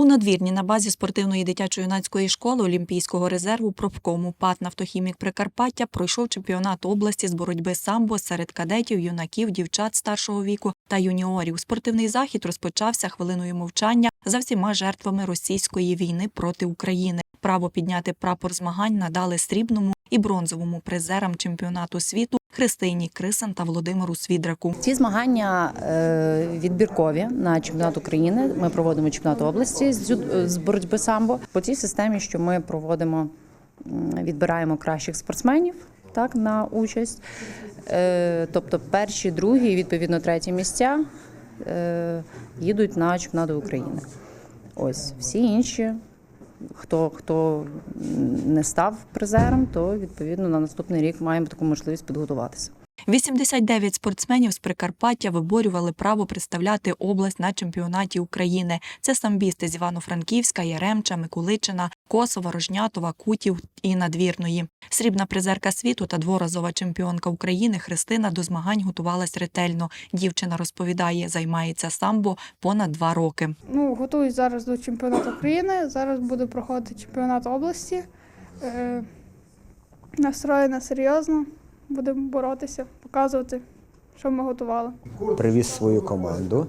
У надвірні на базі спортивної дитячо-юнацької школи Олімпійського резерву профкому ПАТ «Нафтохімік Прикарпаття пройшов чемпіонат області з боротьби самбо серед кадетів, юнаків, дівчат старшого віку та юніорів. Спортивний захід розпочався хвилиною мовчання за всіма жертвами російської війни проти України. Право підняти прапор змагань надали срібному і бронзовому призерам чемпіонату світу Христині Крисан та Володимиру Свідраку. Ці змагання е, відбіркові на чемпіонат України. Ми проводимо чемпіонат області з з боротьби самбо по цій системі, що ми проводимо, відбираємо кращих спортсменів так на участь. Е, Тобто перші, другі, відповідно треті місця е, їдуть на чемпіонат України. Ось всі інші. Хто хто не став призером, то відповідно на наступний рік маємо таку можливість підготуватися. 89 спортсменів з Прикарпаття виборювали право представляти область на чемпіонаті України. Це самбісти з Івано-Франківська, Яремча, Микуличина, Косова, Рожнятова, Кутів і Надвірної. Срібна призерка світу та дворазова чемпіонка України Христина до змагань готувалась ретельно. Дівчина розповідає, займається самбо понад два роки. Ну, готуюсь зараз до чемпіонату України. Зараз буду проходити чемпіонат області. Е, настроєна серйозно. Будемо боротися, показувати, що ми готували. привіз свою команду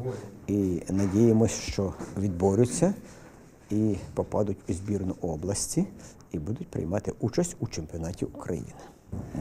і надіємося, що відборються і попадуть у збірну області і будуть приймати участь у чемпіонаті України.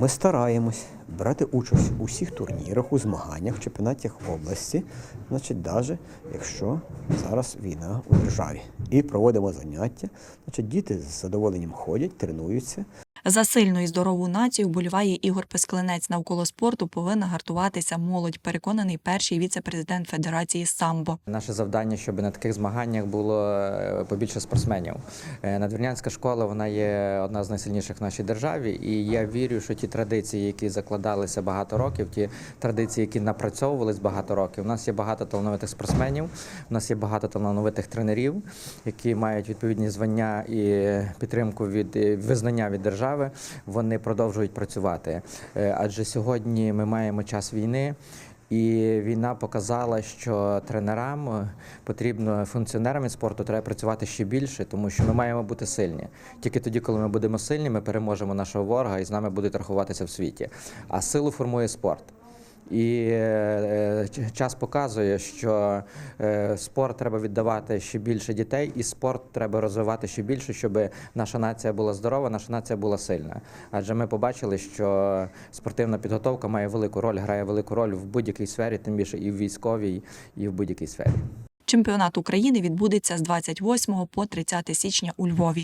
Ми стараємось брати участь у всіх турнірах, у змаганнях, в чемпіонатах області, значить, навіть якщо зараз війна у державі. І проводимо заняття. Значить, діти з задоволенням ходять, тренуються. За сильну і здорову націю вболіває Ігор Песклинець. Навколо спорту повинна гартуватися молодь. Переконаний перший віце-президент Федерації самбо. Наше завдання, щоб на таких змаганнях було е, побільше спортсменів. Е, Надвірнянська школа вона є одна з найсильніших в нашій державі, і я вірю, що ті традиції, які закладалися багато років, ті традиції, які напрацьовувались багато років. У нас є багато талановитих спортсменів, у нас є багато талановитих тренерів, які мають відповідні звання і підтримку від е, визнання від держави. Вони продовжують працювати. Е, Адже сьогодні ми маємо час війни. І війна показала, що тренерам е, потрібно функціонерам від спорту треба працювати ще більше, тому що ми маємо бути сильні. Тільки тоді, коли ми будемо сильні, ми переможемо нашого ворога і з нами будуть рахуватися в світі. А силу формує спорт. І е, час показує, що е, спорт треба віддавати ще більше дітей, і спорт треба розвивати ще більше, щоб наша нація була здорова, наша нація була сильна. Адже ми побачили, що спортивна підготовка має велику роль, грає велику роль в будь-якій сфері, тим більше і в військовій, і в будь-якій сфері. Чемпіонат України відбудеться з 28 по 30 січня у Львові.